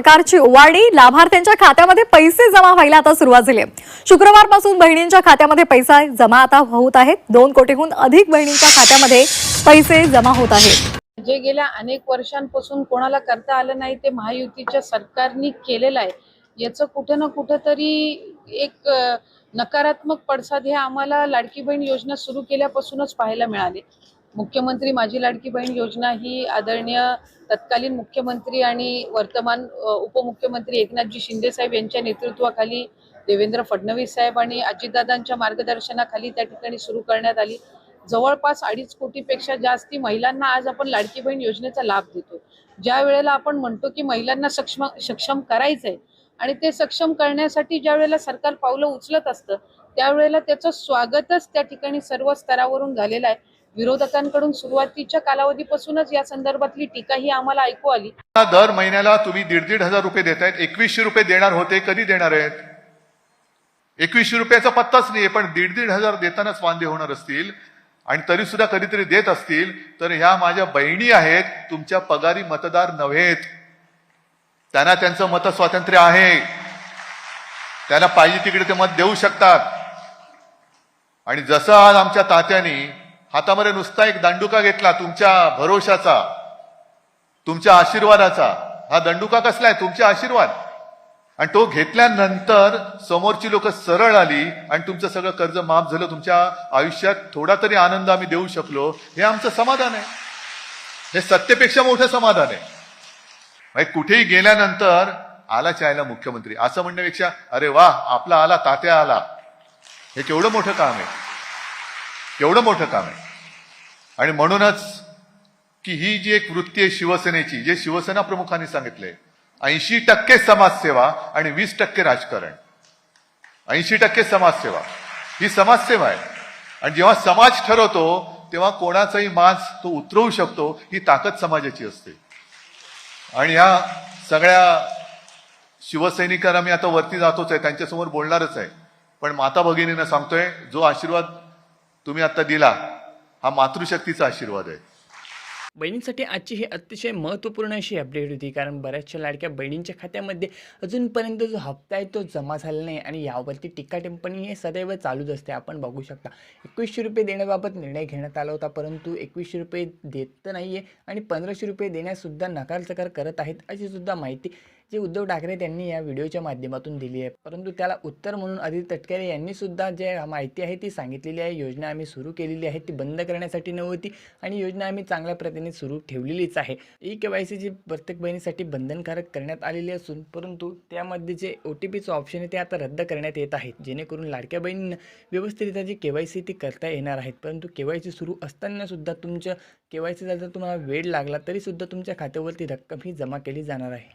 सरकारची ओवाळणी लाभार्थ्यांच्या खात्यामध्ये पैसे जमा व्हायला आता सुरुवात झाली आहे. शुक्रवारपासून बहिणींच्या खात्यामध्ये पैसा जमा आता होत आहेत. दोन कोटीहून अधिक बहिणींच्या खात्यामध्ये पैसे जमा होत आहेत. जे गेल्या अनेक वर्षांपासून कोणाला करता आलं नाही ते महायुतीच्या सरकारने केलेलं आहे. याचं कुठं ना कुठं तरी एक नकारात्मक पडसाद हे आम्हाला लाडकी बहीण योजना सुरू केल्यापासूनच पाहायला मिळाले. मुख्यमंत्री माझी लाडकी बहीण योजना ही आदरणीय तत्कालीन मुख्यमंत्री आणि वर्तमान उपमुख्यमंत्री एकनाथजी शिंदे साहेब यांच्या नेतृत्वाखाली देवेंद्र फडणवीस साहेब आणि अजितदादांच्या मार्गदर्शनाखाली त्या ठिकाणी सुरू करण्यात आली. जवळपास अडीच कोटीपेक्षा जास्ती महिलांना आज आपण लाडकी बहीण योजनेचा लाभ देतो. ज्या वेळेला आपण म्हणतो की महिलांना सक्षम सक्षम करायचंय आणि ते सक्षम करण्यासाठी ज्या वेळेला सरकार पावलं उचलत असतं त्यावेळेला त्याचं स्वागतच त्या ठिकाणी सर्व स्तरावरून झालेलं आहे. विरोधकांकडून सुरुवातीच्या कालावधीपासूनच या संदर्भातली टीका ही आम्हाला ऐकू आली. दर महिन्याला तुम्ही दीड दीड हजार रुपये देत आहेत एकवीसशे रुपये देणार होते कधी देणार आहेत? एकवीसशे रुपयाचा पत्ताच नाहीये पण दीड दीड हजार देतानाच वांदे होणार असतील आणि तरी सुद्धा कधीतरी देत असतील तर ह्या माझ्या बहिणी आहेत तुमच्या पगारी मतदार नव्हेत. त्यांना त्यांचं मत स्वातंत्र्य आहे. त्यांना पाहिजे तिकडे ते मत देऊ शकतात. आणि जसं आज आमच्या तात्यानी हातामध्ये नुसता एक दांडुका घेतला तुमच्या भरोशाचा तुमच्या आशीर्वादाचा. हा दंडुका कसला आहे? तुमचे आशीर्वाद. आणि तो घेतल्यानंतर समोरची लोक सरळ आली आणि तुमचं सगळं कर्ज माफ झालं तुमच्या आयुष्यात थोडा तरी आनंद आम्ही देऊ शकलो हे आमचं समाधान आहे. हे सत्तेपेक्षा मोठं समाधान आहे. कुठेही गेल्यानंतर आला चायला मुख्यमंत्री. असं म्हणण्यापेक्षा अरे वा आपला आला तात्या आला. हे केवढं मोठं काम आहे. एवढं मोठं काम आहे. आणि म्हणूनच की ही जी एक वृत्ती आहे शिवसेनेची जे शिवसेना प्रमुखांनी सांगितले ऐंशी टक्के समाजसेवा आणि वीस टक्के राजकारण. ऐंशी टक्के समाजसेवा. ही समाजसेवा आहे. आणि जेव्हा समाज ठरवतो तेव्हा कोणाचाही मांस तो उतरवू शकतो ही ताकद समाजाची असते. आणि ह्या सगळ्या शिवसैनिकांना मी आता वरती जातोच आहे त्यांच्यासमोर बोलणारच आहे. पण माता भगिनींना सांगतोय जो आशीर्वाद तुम्ही आता दिला. हा मातृशक्तीचा आशीर्वाद आहे. बहिणींसाठी आजची ही अतिशय महत्त्वपूर्ण अशी अपडेट होती. कारण बऱ्याचशा लाडक्या बहिणींच्या खात्यामध्ये अजूनपर्यंत जो हप्ता आहे तो जमा झाला नाही आणि यावरती टीका टिप्पणी हे सदैव चालूच असते. आपण बघू शकता. एकवीसशे रुपये देण्याबाबत निर्णय घेण्यात आला होता परंतु एकवीसशे रुपये देत तर नाही आहे आणि पंधराशे रुपये देण्यासुद्धा नकारचकार करत आहेत अशी सुद्धा माहिती जे उद्धव ठाकरे त्यांनी या व्हिडिओच्या माध्यमातून दिली आहे. परंतु त्याला उत्तर म्हणून आदित्य तटकरे यांनी सुद्धा जे माहिती आहे ती सांगितलेली आहे. योजना आम्ही सुरू केलेली आहे. ती बंद करण्यासाठी नव्हती आणि योजना आम्ही चांगल्या प्रतीने सुरू ठेवलेलीच आहे. ई के वाय जी प्रत्येक बहिणीसाठी बंधनकारक करण्यात आलेली असून परंतु त्यामध्ये जे ओ टी पीचं ऑप्शन आहे ते आता रद्द करण्यात येत आहे. जेणेकरून लाडक्या बहिणींना व्यवस्थितरित्या जी के वाय सी ती करता येणार आहेत. परंतु के वाय सी सुरू असताना सुद्धा के वाय सीचा जर तुम्हाला वेळ लागला तरीसुद्धा तुमच्या खात्यावरती रक्कम ही जमा केली जाणार आहे.